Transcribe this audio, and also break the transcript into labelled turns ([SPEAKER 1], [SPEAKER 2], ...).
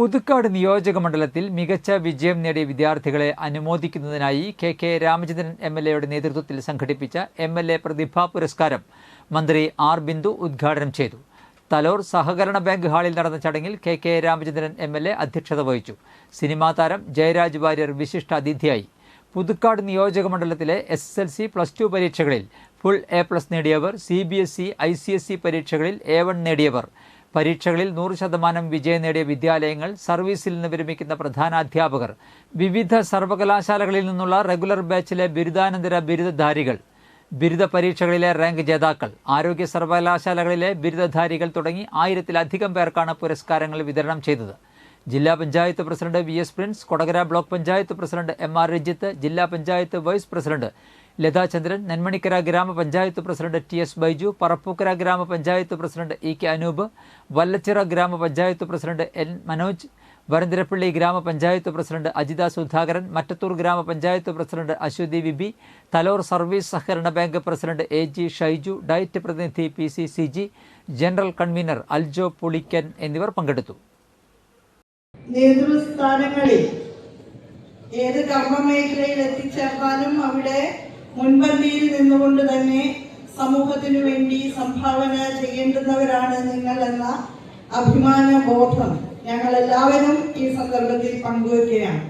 [SPEAKER 1] പുതുക്കാട് നിയോജക മണ്ഡലത്തിൽ മികച്ച വിജയം നേടിയ വിദ്യാർത്ഥികളെ അനുമോദിക്കുന്നതിനായി K K Ramachandran M L എയുടെ നേതൃത്വത്തിൽ സംഘടിപ്പിച്ച എം എൽ എ പ്രതിഭാ പുരസ്കാരം മന്ത്രി ആർ ബിന്ദു ഉദ്ഘാടനം ചെയ്തു. തലോർ സഹകരണ ബാങ്ക് ഹാളിൽ നടന്ന ചടങ്ങിൽ K K Ramachandran M L A അധ്യക്ഷത വഹിച്ചു. സിനിമാ താരം ജയരാജ് വാര്യർ വിശിഷ്ട അതിഥിയായി പുതുക്കാട് നിയോജക മണ്ഡലത്തിലെ S S L C plus two പരീക്ഷകളിൽ ഫുൾ എ പ്ലസ് നേടിയവർ C B S E I C S E പരീക്ഷകളിൽ എ വൺ നേടിയവർ പരീക്ഷകളിൽ നൂറ് ശതമാനം വിജയം നേടിയ വിദ്യാലയങ്ങൾ സർവീസിൽ നിന്ന് വിരമിക്കുന്ന പ്രധാനാധ്യാപകർ വിവിധ സർവകലാശാലകളിൽ നിന്നുള്ള റെഗുലർ ബാച്ചിലെ ബിരുദാനന്തര ബിരുദധാരികൾ ബിരുദ പരീക്ഷകളിലെ റാങ്ക് ജേതാക്കൾ ആരോഗ്യ സർവകലാശാലകളിലെ ബിരുദധാരികൾ തുടങ്ങി ആയിരത്തിലധികം പേർക്കാണ് പുരസ്കാരങ്ങൾ വിതരണം ചെയ്തത്. ജില്ലാ panchayat president V S Prince Kodakara block panchayat president M R Ranjith ജില്ലാ panchayat vice president Lathachandran Nenmanikkara grama panchayat president T S Baiju Parappookkara grama panchayat president E K Anoop Vallachira grama panchayat president N Manoj വരന്തിരപ്പള്ളി ഗ്രാമപഞ്ചായത്ത് president Ajitha Sudhakaran Mattathur grama panchayat president Aswathi V B Thalore service സഹകരണ bank president A G Shaiju DIET പ്രതിനിധി P C C G general convener Aljo Pulikkan എന്നിവർ പങ്കെടുത്തു.
[SPEAKER 2] നേതൃസ്ഥാനങ്ങളിൽ ഏത് കർമ്മമേഖലയിൽ എത്തിച്ചേർന്നാലും അവിടെ മുൻപന്തിയിൽ നിന്നുകൊണ്ട് തന്നെ സമൂഹത്തിനു വേണ്ടി സംഭാവന ചെയ്യേണ്ടുന്നവരാണ് നിങ്ങൾ എന്ന അഭിമാന ബോധം ഞങ്ങൾ എല്ലാവരും ഈ സന്ദർഭത്തിൽ പങ്കുവയ്ക്കുകയാണ്